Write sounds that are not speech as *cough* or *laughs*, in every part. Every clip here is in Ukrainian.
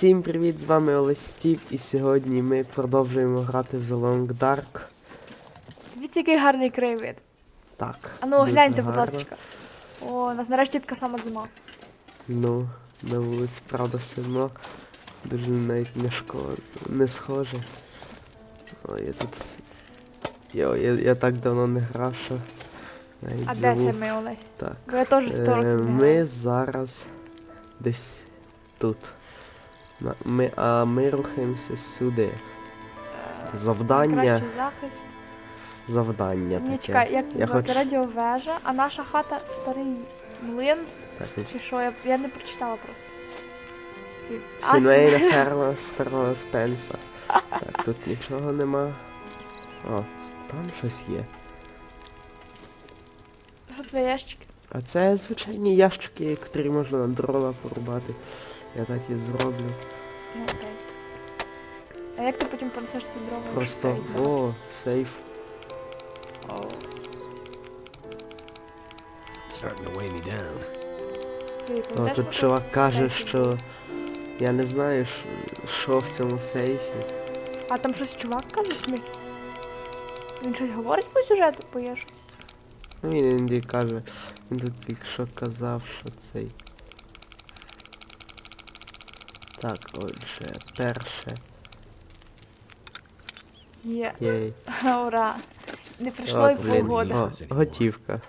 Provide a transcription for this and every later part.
Всім привіт, з вами Олесь Стів, і сьогодні ми продовжуємо грати в The Long Dark. Дивіться, який гарний краєвид. Так. А ну гляньте, будь ласка. О, у нас нарешті така сама зима. Ну, на вулиці, правда, все одно дуже навіть не шкода, не схоже. Ой, я тут. Йо, я, я так давно не грав, що навіть А де забув. це ми, Олесь? Так. Бо я теж 100 Е, років не ми зараз десь тут. Ми, а ми рухаємося сюди. Завдання. Захист. Завдання таке. чекай, як це хочу... Радіовежа, а наша хата старий млин. Так, Чи що, я, я не прочитала просто. Сімейна сімейна. ферма старого Спенса. *laughs* Так, тут нічого нема. О, там щось є. Що це ящики? А це звичайні ящики, які можна на дрова порубати. Я так і зроблю. Ну, окей. А як ти потім понесеш ці дрова? Просто. О, сейф. О. Пам'ятаєш, тут чувак каже, що. Я не знаю, що в цьому сейфі. А там щось чувак каже, чи? Він щось говорить по сюжету, бо я щось. Ну він іноді каже. Він тут тільки що казав, що цей. Так, отже, перше. Є. Єй. *laughs* Ура. Не пройшло і блін. О, готівка.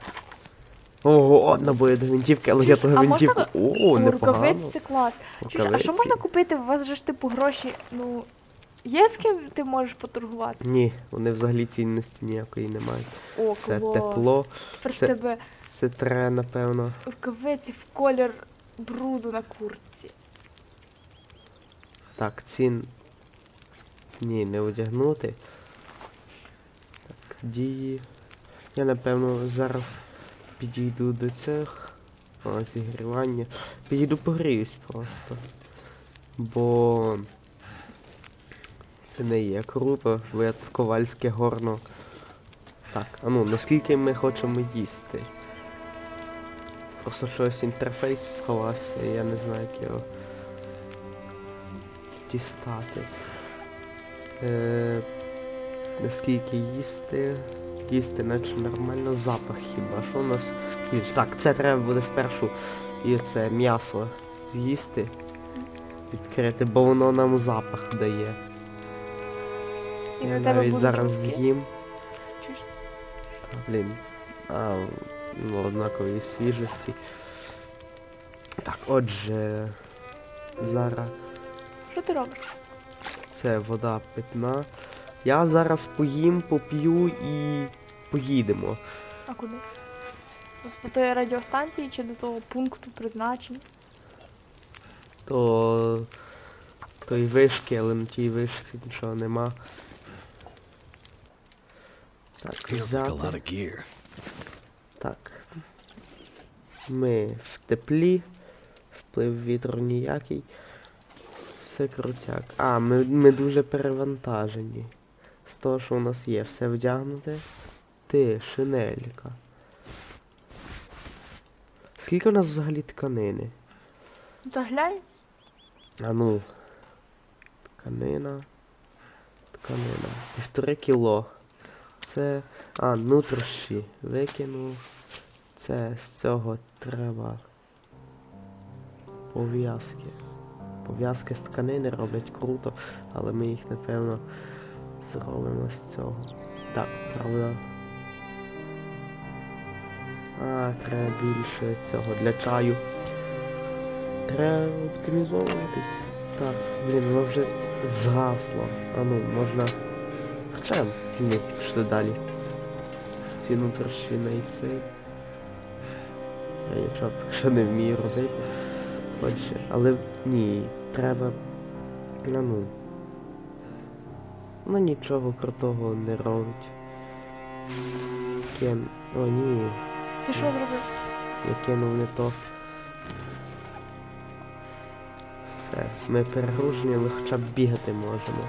Ого, набої до гвинтівки, але я ту А можна гвинтівку. О, непогано. рукавиці це клас. Чуєш, а що Рукавиці? можна купити? У вас же ж типу гроші, ну. Є з ким ти можеш поторгувати? Ні, вони взагалі цінності ніякої не мають. О, Це клас. тепло, Тепер в це- тебе це тре, напевно. рукавиці в колір бруду на куртці. Так, цін. Ні, не одягнути. Так, дії. Я напевно зараз підійду до цих. О, зігрівання. Підійду погріюсь просто. Бо це не є круто, тут ковальське горно. Так, а ну, наскільки ми хочемо їсти? Просто щось інтерфейс сховався, я не знаю, як його дістати. Е, наскільки їсти? Їсти, наче нормально запах хіба. Що у нас більш? Так, це треба буде спершу і це м'ясо з'їсти. Відкрити, бо воно нам запах дає. І Я навіть зараз з'їм. Блін. А, ну, однакової свіжості. Так, отже. Зараз ти робиш? це вода питна. Я зараз поїм, поп'ю і поїдемо. А куди? До тої радіостанції чи до того пункту призначення? То тої вишки, але на тій вишці нічого нема. Так, Feels like a lot взяти. Так. Ми в теплі. Вплив вітру ніякий. Все крутяк. А, ми, ми дуже перевантажені. З того, що у нас є, все вдягнуте. Ти, шинелька. Скільки у нас взагалі тканини? Ну та глянь. А ну. Тканина. Тканина. Півтори кіло. Це. А, нутрощі. Викинув. Це з цього треба. Пов'язки. Пов'язки з тканини роблять круто, але ми їх напевно зробимо з цього. Так, правда. А, треба більше цього для чаю. Треба оптимізовуватись. Так, блін, воно вже згасло. А ну, можна. Хоча ні, пішли далі. Ці нутрощина і цей. Я нічого що не вмію робити. Отже, але ні, треба. Ну ну. Ну нічого крутого не робить. Кен. О, ні, Ти що зробив? я кинув не то. Все, ми перегружені, але хоча б бігати можемо.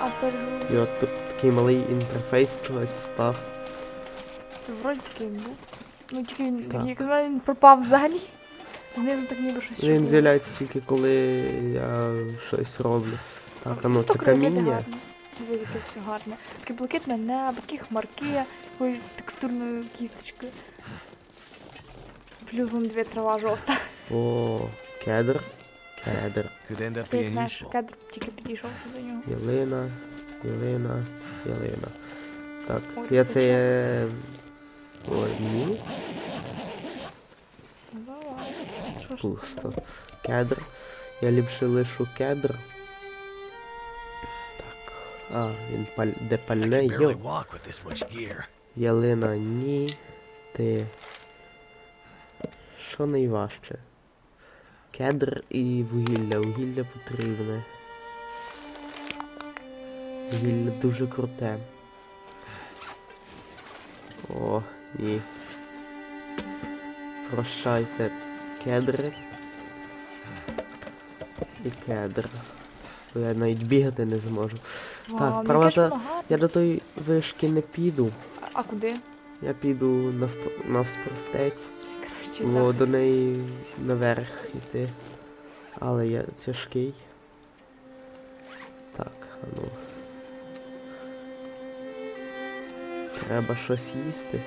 А перегруз. І от тут такий малий інтерфейс чогось став. Вроді такий був. Ну тільки як він пропав взагалі. Знизу так ніби щось. Він чудове. з'являється тільки коли я щось роблю. Так, а ну це каміння. гарні. Все гарне. Таке блакитне небо, такі хмарки, якоюсь текстурною кісточкою. Плюс вон дві трава жовта. О, кедр. Кедр. Could end up Ти being знаєш, useful. кедр тільки підійшов до нього. Ялина, ялина, ялина. Так, Ой, я це це є. Ой, ні, Ну, давай. Що ж пусто. Кедр. Я ліпше лишу кедр. Так. А, він паль... де пальне gear. Ялина ні. Ти. Що найважче? Кедр і вугілля. Вугілля потрібне. Вугілля дуже круте. О, ні. Прощайте кедри. І кедр. Бо я навіть бігати не зможу. Вау, Так, правда. Я до тої вишки не піду. А- А куди? Я піду навп- навспростець, бо до неї наверх йти. Але я тяжкий. Так, а ну. Треба щось їсти.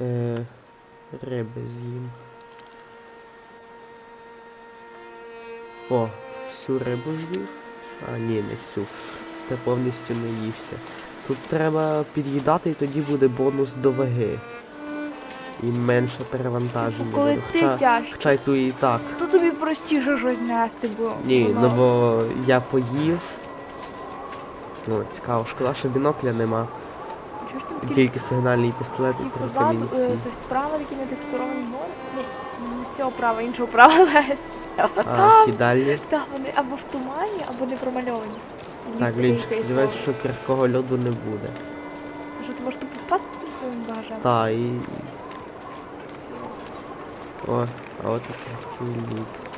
Е, риби з'їм. О, всю рибу з'їв? А, ні, не всю. Це повністю не ївся. Тут треба під'їдати і тоді буде бонус до ваги. І менше перевантаження. Коли ти Хоча, тяжкий, хоча й ту і так. то тобі простіше щось нести, бо Ні, воно- ну бо я поїв. Ну, цікаво, шкода, що бінокля нема. Чого ж ти такий- Тільки сигнальний пістолет і І три позаду, е, камінці. то справа такі не текстуровані гори. Ні, цього права, іншого права. *laughs* А, ті далі. там вони або в тумані, або не промальовані. Так, блін, сподіваюся, що крихкого льоду не буде. Що ти можеш тут попасти своїм багажем? Та, і... О, а от крихкий лід.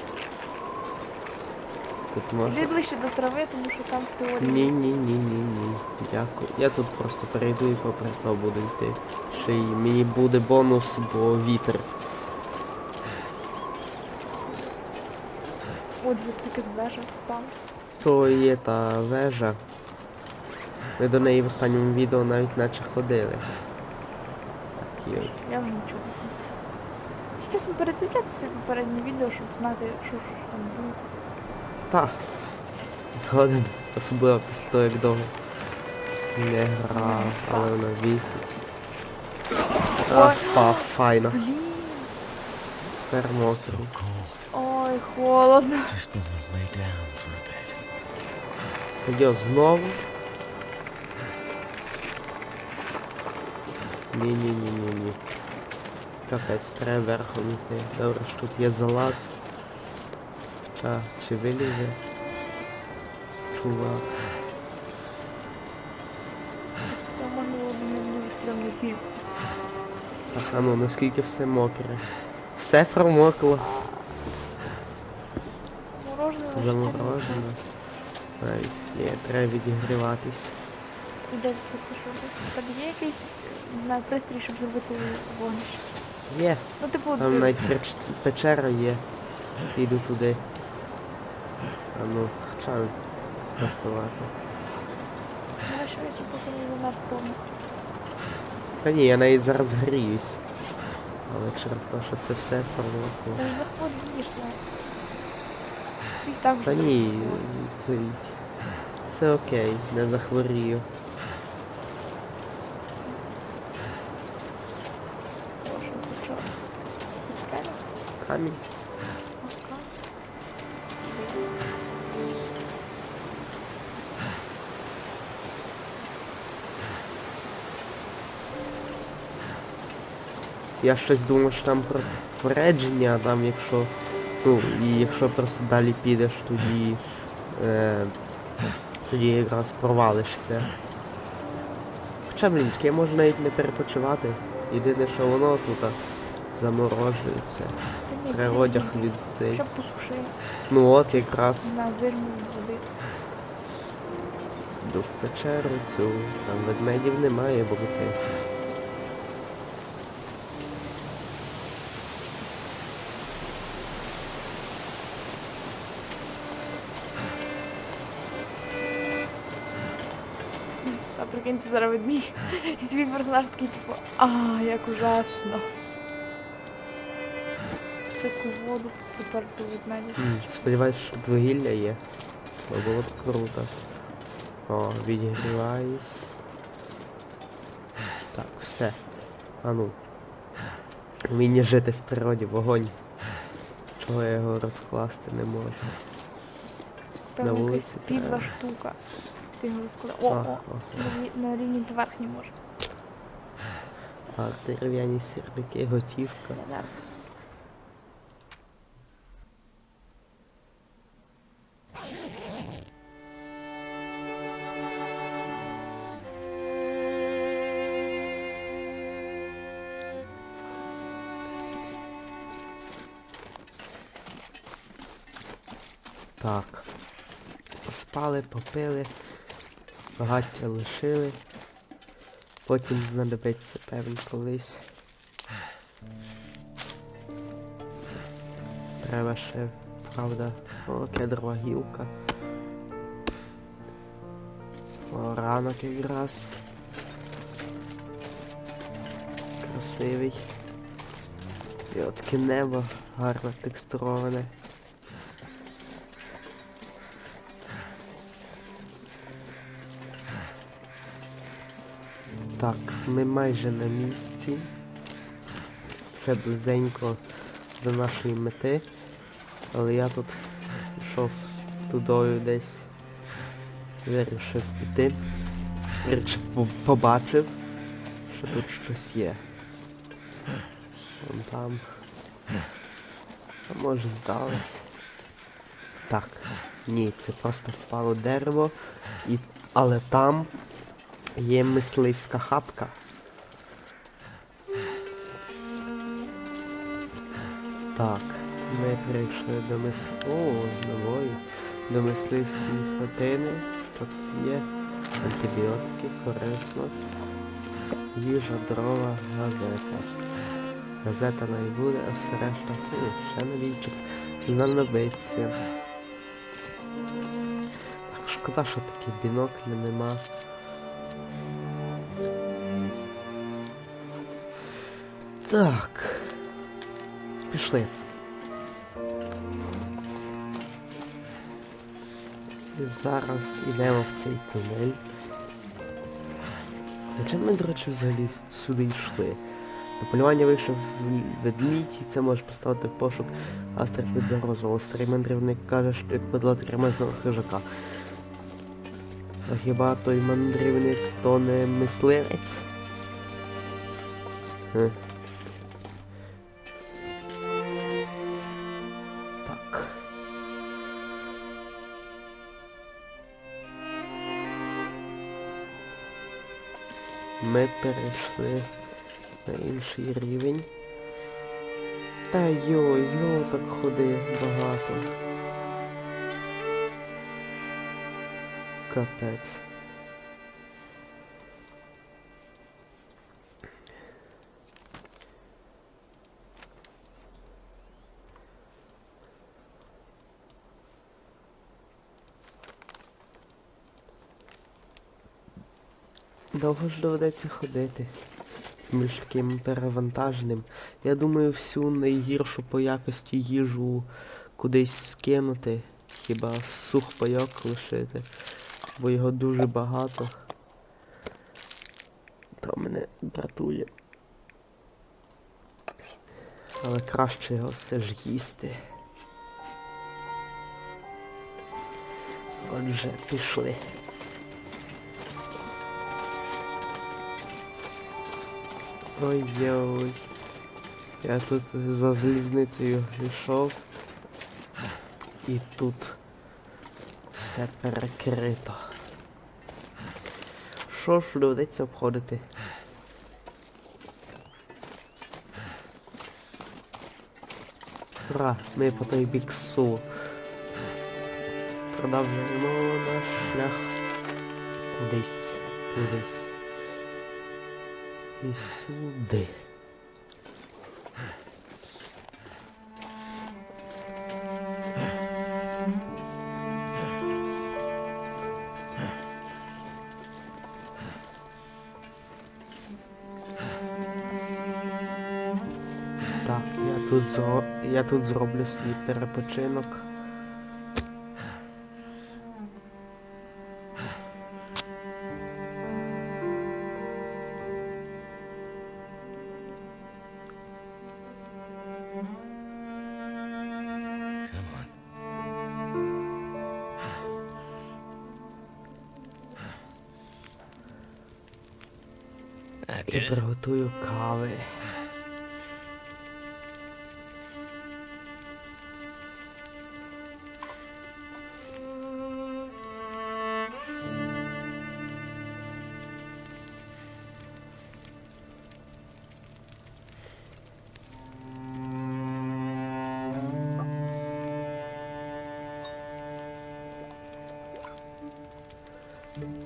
Тут можна... Іди ближче до трави, тому що там в теорії. Ні, ні, ні, ні, ні. Дякую. Я тут просто перейду і попри то буду йти. Ще й мені буде бонус, бо вітер. Отже, тільки вежа там. То є та вежа. Ми до неї в останньому відео навіть наче ходили. Так, є. Я вже нічого не. Чесно, передивлятися попереднє відео, щоб знати, що ж там було. Та. Згоден. Особливо після того, як довго не грав, але вона вісить. А, Ой. па, файно. Cold. Ой, холодно. Тоді знову. Ні-ні-ні-ні-ні. Капець, треба верхом йти. Добре, що тут є залаз. Ча, чи вилізе? Чувак. Б не. Так, а ну, наскільки все мокре. Все промокло. Заморожено. Навіть, ні, треба відігріватись. Де це пішов? Там є якийсь, знаю, пристрій, щоб зробити вогнище. Є, Ну, типу, там навіть печ- печера є. Піду туди. Ну, хоча скасувати. Давай швидше, поки не замерз повністю. Та ні, я навіть зараз гріюсь. Але через те, що це все ж так Та вже ні, це, це окей, не захворію. Що? Камінь. Я щось думав, що там про попередження, а там якщо. Ну, і якщо просто далі підеш, тоді. Е, тоді якраз провалишся. Хоча, блін, таке можна навіть не перепочивати. Єдине, що воно тут заморожується. Ні. від цей. Ну от якраз на вирму води. йду в печеру цю. Там ведмедів немає, бо це. Зараз ведмідь. І твій персонаж такий, типу, а, як ужасно. Таку воду тепер ти від мене. Сподіваюсь, що вугілля є. Бо було б круто. О, відігріваюсь. Так, все. А ну. Вміння жити в природі, вогонь. Чого я його розкласти не можу. Певно, вулиці якась підла штука. Його. О, о, о. на, рівні поверхні може. А, дерев'яні сірники, готівка. Я зараз. Так. Поспали, попили, багаття лишили. Потім знадобиться певно колись. Треба ще, правда, о, кедрова гілка. Ранок якраз. Красивий. І от таке небо гарно текстуроване. Так, ми майже на місці. Ще близенько до нашої мети. Але я тут пішов тудою десь. Вирішив піти. По- побачив, що тут щось є. Вон там. А може здалось. Так, ні, це просто впало дерево. І... Але там Є мисливська хатка. Так, ми прийшли до мис... О, нової. До мисливської хатини. Тут є? Антибіотики, корисно. Їжа, дрова, газета. Газета не буде, а все решта. О, ще набійчик. Знадобиться. Так, шкода, що такі біноклі нема. Так. Пішли. І зараз йдемо в цей тунель. Зачем ми, до речі, взагалі сюди йшли? На полювання вийшов ведмідь, і це може поставити пошук астрих від загрозу. Старий мандрівник каже, що як подолати кремезного хижака. А хіба той мандрівник то не мисливець? Хм. Ми перейшли на інший рівень. Та йой, знову так ходи багато. Капець. Довго ж доведеться ходити. Між таким перевантаженим. Я думаю, всю найгіршу по якості їжу кудись скинути. Хіба сухпайок лишити. Бо його дуже багато. То мене дратує. Але краще його все ж їсти. Отже, пішли. Ой-ой. Я тут за залізницею йшов. І тут все перекрито. Що ж доведеться обходити? Ура, ми по той бік су. Продовжуємо наш шлях кудись, кудись. І сюди. Так, я тут зро... я тут зроблю свій перепочинок. Did кави.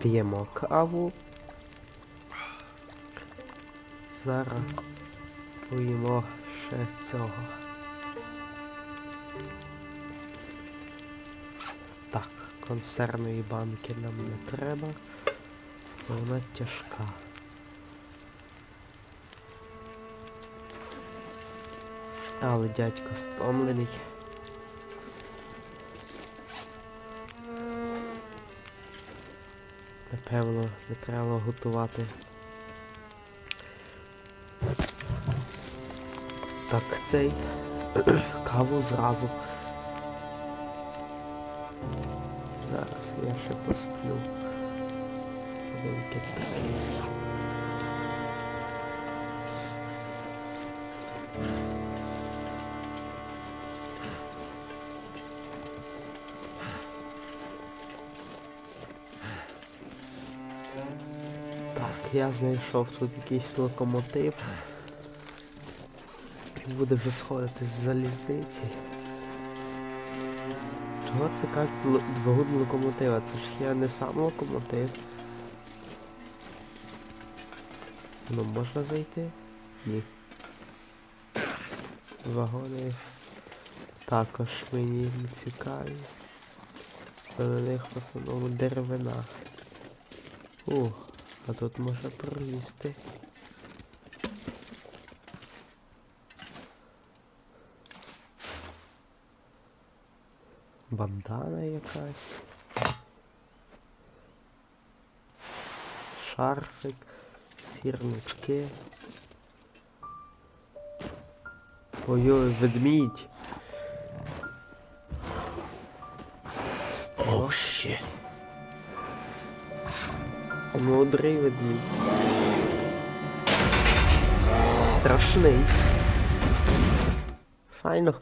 П'ємо каву. Зараз поїмо ще цього. Так, консервної банки нам не треба. бо Вона тяжка. Але дядько стомлений. Напевно, не треба готувати Так, цей *clears throat* каву зразу. Зараз я ще посплю. Велике. Так, я знайшов тут якийсь локомотив. Буде вже сходити з залізниці. Чого це як двигун локомотива? Це ж я не сам локомотив. Ну можна зайти? Ні. Вагони також мені не цікаві. На них в основному деревина. Ух, а тут можна пролізти. Бандана якась. Шарфик, сірнички. Ой-ой, ведмідь. Shit. Мудрий ведмідь. Страшний. Файно.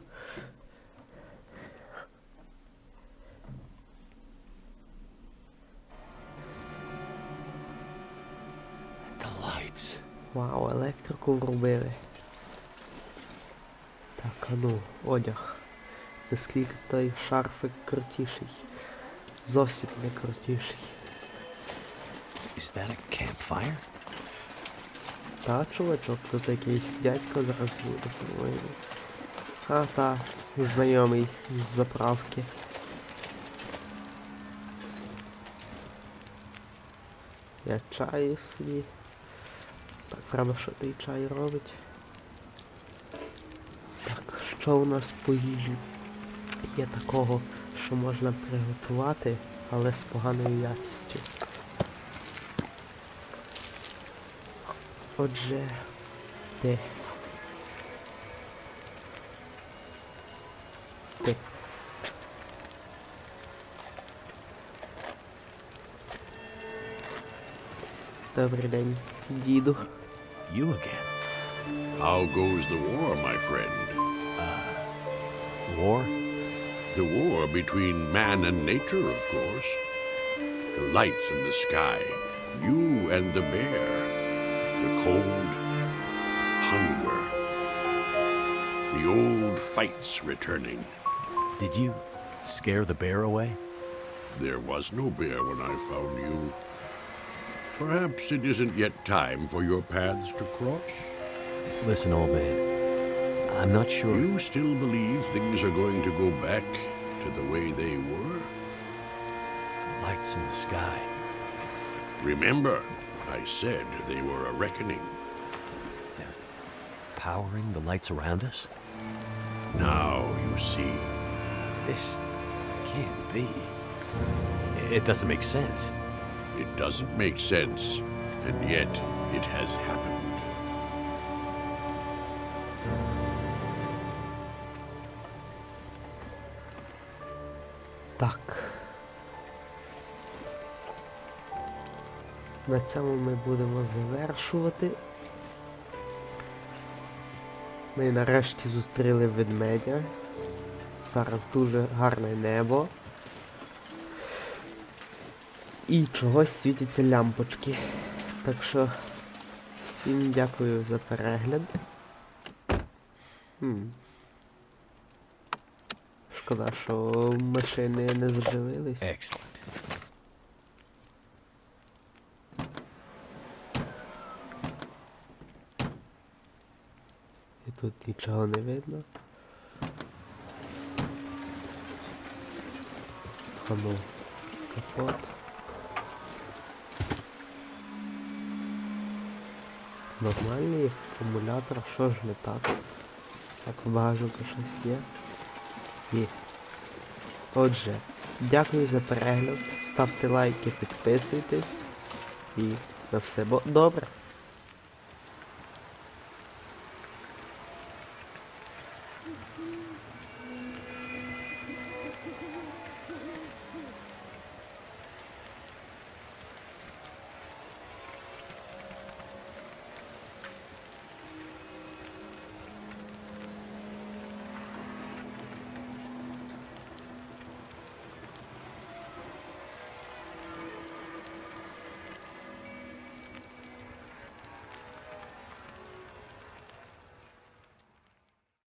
Вау, електрику врубили. Так, а ну, одяг. Наскільки той шарфик крутіший. Зовсім не крутіший. Is that a campfire? Та, чувачок, тут якийсь дядько зараз буде, по-моєму. А, та, знайомий з заправки. Я чаю собі. Треба, що той чай робить. Так, що у нас по їжі? Є такого, що можна приготувати, але з поганою якістю. Отже, ти. Ти. Добрий день, діду. You again. How goes the war, my friend? Uh, war? The war between man and nature, of course. The lights in the sky, you and the bear. The cold, hunger. The old fights returning. Did you scare the bear away? There was no bear when I found you. Perhaps it isn't yet time for your paths to cross? Listen, old man. I'm not sure. You still believe things are going to go back to the way they were? Lights in the sky. Remember, I said they were a reckoning. They're powering the lights around us? Now you see. This can't be. It doesn't make sense. It doesn't make sense, and yet it has happened. Так. На цьому ми будемо завершувати. Ми нарешті зустріли ведмедя. Зараз дуже гарне небо. І чогось світяться лямпочки. Так що всім дякую за перегляд. Хм. Шкода, що машини не заживились. Excellent. І тут нічого не видно. Хану капот. Нормальний акумулятор, що ж не так? Так в щось є. Є. Отже, дякую за перегляд. Ставте лайки, підписуйтесь. І на все добре.